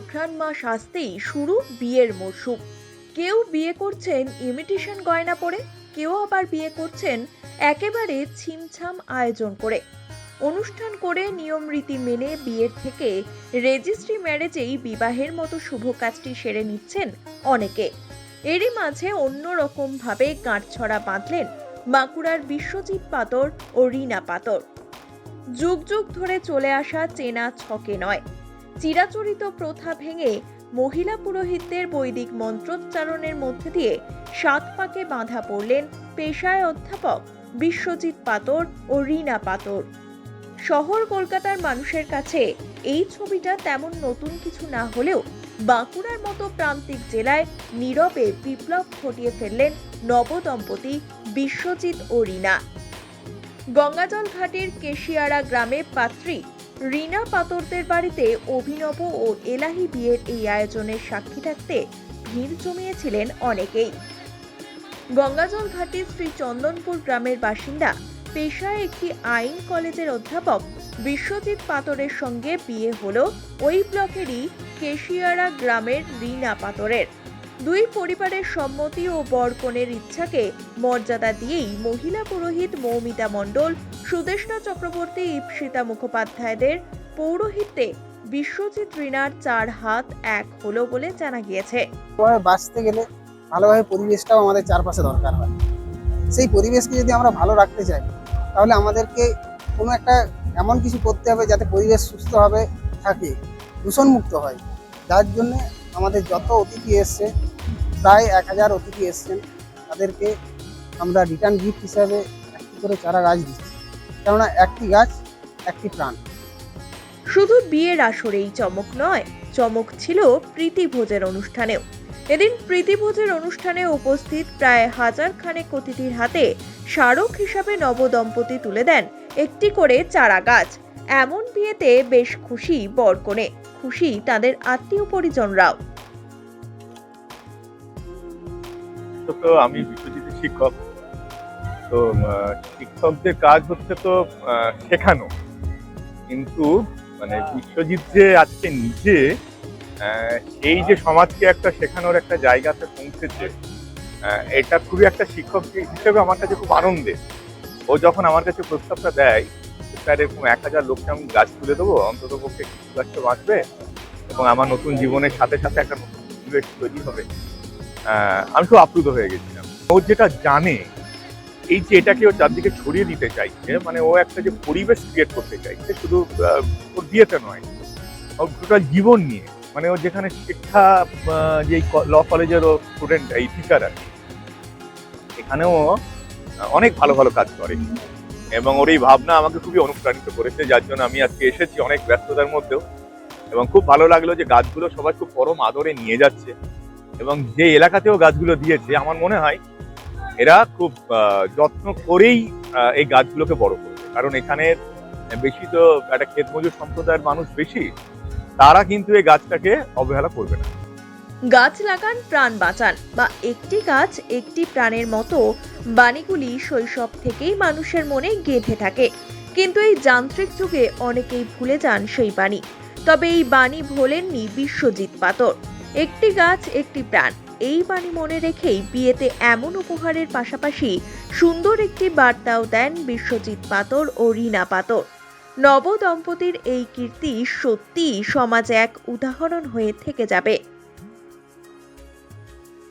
মাস আসতেই শুরু বিয়ের মরশুম। কেউ বিয়ে করছেন ইমিটেশন গয়না পরে, কেউ আবার বিয়ে করছেন একেবারে ছিমছাম আয়োজন করে। অনুষ্ঠান করে নিয়ম রীতি মেনে বিয়ের থেকে রেজিস্ট্রি ম্যারেজেই বিবাহের মতো শুভ কাজটি সেরে নিচ্ছেন অনেকে। এরই মাঝে অন্যরকম ভাবে গাঁটছড়া বাঁধলেন বাঁকুড়ার বিশ্বজিৎ পাতর ও রিনা পাতর। যুগ যুগ ধরে চলে আসা চেনা ছকে নয়। চিরাচরিত প্রথা ভেঙে মহিলা পুরোহিতদের বৈদিক মন্ত্রোচ্চারণের মধ্যে দিয়ে সাত পাকে বাঁধা পড়লেন পেশায় অধ্যাপক বিশ্বজিৎ পাতর ও রিনা পাতর। শহর কলকাতার মানুষের কাছে এই ছবিটা তেমন নতুন কিছু না হলেও বাঁকুড়ার মতো প্রান্তিক জেলায় নীরবে বিপ্লব ঘটিয়ে ফেললেন নবদম্পতি বিশ্বজিৎ ও রিনা। গঙ্গাজল ঘাটের কেশিয়ারা গ্রামে পাত্রী রিনা পাতরদের বাড়িতে অভিনব ও এলাহি বিয়ের এই আয়োজনের সাক্ষী থাকতে ভিড় জমিয়েছিলেন অনেকেই। গঙ্গাজল ঘাটের শ্রী চন্দনপুর গ্রামের বাসিন্দা, পেশায় একটি আইন কলেজের অধ্যাপক বিশ্বজিৎ পাতরের সঙ্গে বিয়ে হলো ওই ব্লকেরই কেশিয়ারা গ্রামের রিনা পাতরের। দুই পরিবারের সম্মতি ও বরকনের ইচ্ছাকে মর্যাদা দিয়েই মহিলা পুরোহিত মৌমিতা মণ্ডল, সুদেষ্ণা চক্রবর্তী ইপসিতা মুখোপাধ্যায়দের পৌরোহিত্যে বিশ্বজিৎ রিনার চার হাত এক হলো বলে জানা গিয়েছে। বাঁচতে গেলে ভালোভাবে পরিবেশটাও আমাদের চারপাশে দরকার হয়। সেই পরিবেশকে যদি আমরা ভালো রাখতে চাই, তাহলে আমাদেরকে কোনো একটা এমন কিছু করতে হবে যাতে পরিবেশ সুস্থভাবে থাকে, দূষণমুক্ত হয়। যার জন্য আমাদের যত অতিথি এসছে, প্রায় এক হাজার অতিথি এসছেন। তাদেরকে আমরা রিটার্ন গিফট হিসাবে একটি করে চারা গাছ দিচ্ছি। কেননা একটি গাছ একটি প্রাণ। শুধু বিয়ের আসরেই চমক নয়, চমক ছিল প্রীতিভোজের অনুষ্ঠানেও। এদিন প্রীতিভোজের অনুষ্ঠানে উপস্থিত প্রায় হাজার খানেক অতিথির হাতে স্মারক হিসাবে নবদম্পতি তুলে দেন একটি করে চারা গাছ। এমন বিয়েতে বেশ খুশি বরকনে, খুশি তাদের আত্মীয় পরিজনরাও। তো আমি বিশ্বজিতের শিক্ষক। তো শিক্ষকদের কাজ হচ্ছে তো শেখানো। কিন্তু মানে বিশ্বজিৎ যে আজকে নিজে এই যে সমাজকে একটা শেখানোর একটা জায়গাতে পৌঁছেছে এটা খুবই একটা শিক্ষক হিসেবে আমার কাছে খুব আনন্দের। ও যখন আমার কাছে প্রস্তাবটা দেয় যে, এরকম এক হাজার লোককে আমি গাছ তুলে দেবো অন্তত পক্ষে কিছু গাছ তো বাঁচবে এবং আমার নতুন জীবনের সাথে সাথে একটা নতুন পরিবেশ তৈরি হবে। আমি খুব আপ্লুত হয়ে গেছিলাম। ও যেটা জানে এই যে এটাকে ও চারদিকে ছড়িয়ে দিতে চাইছে মানে ও একটা যে পরিবেশ ক্রিয়েট করতে চাইছে শুধু ওর বিয়েতে নয় ওর টোটাল জীবন নিয়ে মানে ও যেখানে শিক্ষা যে ল কলেজের ও স্টুডেন্ট এই টিচার আর এখানেও অনেক ভালো ভালো কাজ করে। এবং ওর এই ভাবনা আমাকে খুবই অনুপ্রাণিত করেছে, যার জন্য আমি আজকে এসেছি অনেক ব্যস্ততার মধ্যেও। এবং খুব ভালো লাগল যে গাছগুলো সবাই খুব পরম আদরে নিয়ে যাচ্ছে এবং যে এলাকাতেও গাছগুলো দিয়েছে, আমার মনে হয় এরা খুব যত্ন করেই এই গাছগুলোকে বড় করবে। কারণ এখানে বেশি তো একটা ক্ষেত মজুর সম্প্রদায়ের মানুষ বেশি, তারা কিন্তু এই গাছটাকে অবহেলা করবে না। গাছ লাগান, প্রাণ বাঁচান বা একটি গাছ একটি প্রাণের মতো বাণীগুলি শৈশব থেকেই মানুষের মনে গেঁথে থাকে। কিন্তু এই যান্ত্রিক যুগে অনেকেই ভুলে যান সেই বাণী। তবে এই বাণী ভোলেননি বিশ্বজিৎ পাতর। একটি গাছ, একটি প্রাণ, এই বাণী মনে রেখেই বিয়েতে এমন উপহারের পাশাপাশি সুন্দর একটি বার্তাও দেন বিশ্বজিৎ পাতর ও রিনা পাতর। নবদম্পতির এই কীর্তি সত্যিই সমাজে এক উদাহরণ হয়ে থেকে যাবে।